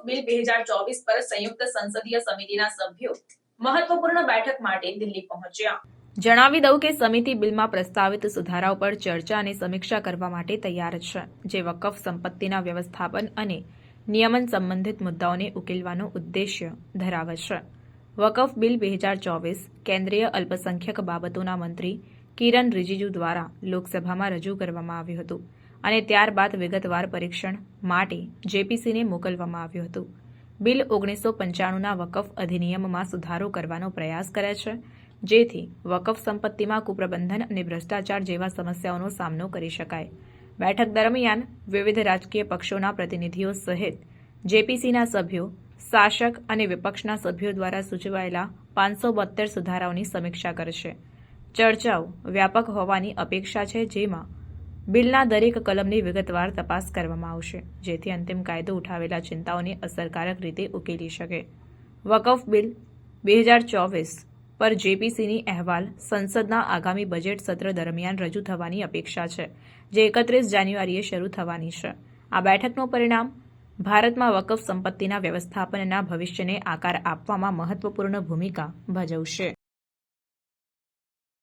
વકફ bill બે હજાર ચોવીસ પર સંયુક્ત સંસદીય સમિતિના સભ્યો મહત્વપૂર્ણ બેઠક માટે દિલ્હી પહોંચ્યા. જણાવી દઉં કે સમિતિ બિલમાં પ્રસ્તાવિત સુધારાઓ પર ચર્ચા અને સમીક્ષા કરવા માટે તૈયાર છે, જે વકફ સંપત્તિના વ્યવસ્થાપન અને નિયમન સંબંધિત મુદ્દાઓને ઉકેલવાનો ઉદ્દેશ્ય ધરાવે છે. વકફ બિલ બે હજાર ચોવીસ કેન્દ્રીય અલ્પસંખ્યક બાબતોના મંત્રી કિરણ રિજિજુ દ્વારા લોકસભામાં રજૂ કરવામાં આવ્યું હતું. અને ત્યારબાદ વિગતવાર પરીક્ષણ માટે જેપીસીને મોકલવામાં આવ્યું હતું. બિલ ઓગણીસો પંચાણુંના વકફ અધિનિયમમાં સુધારો કરવાનો પ્રયાસ કરે છે, જેથી વકફ સંપત્તિમાં કુપ્રબંધન અને ભ્રષ્ટાચાર જેવા સમસ્યાઓનો સામનો કરી શકાય. બેઠક દરમિયાન વિવિધ રાજકીય પક્ષોના પ્રતિનિધિઓ સહિત જેપીસીના સભ્યો, શાસક અને વિપક્ષના સભ્યો દ્વારા સૂચવાયેલા પાંચસો બોતેર સુધારાઓની સમીક્ષા કરશે. ચર્ચાઓ વ્યાપક હોવાની અપેક્ષા છે, જેમાં બિલના દરેક કલમની વિગતવાર તપાસ કરવામાં આવશે, જેથી અંતિમ કાયદો ઉઠાવેલા ચિંતાઓને અસરકારક રીતે ઉકેલી શકે. વકફ બિલ બે હજાર ચોવીસ પર જેપીસીની અહેવાલ સંસદના આગામી બજેટ સત્ર દરમિયાન રજૂ થવાની અપેક્ષા છે, જે એકત્રીસ જાન્યુઆરીએ શરૂ થવાની છે. આ બેઠકનું પરિણામ, ભારતમાં વકફ સંપત્તિના વ્યવસ્થાપનના ભવિષ્યને આકાર આપવામાં મહત્વપૂર્ણ ભૂમિકા ભજવશે.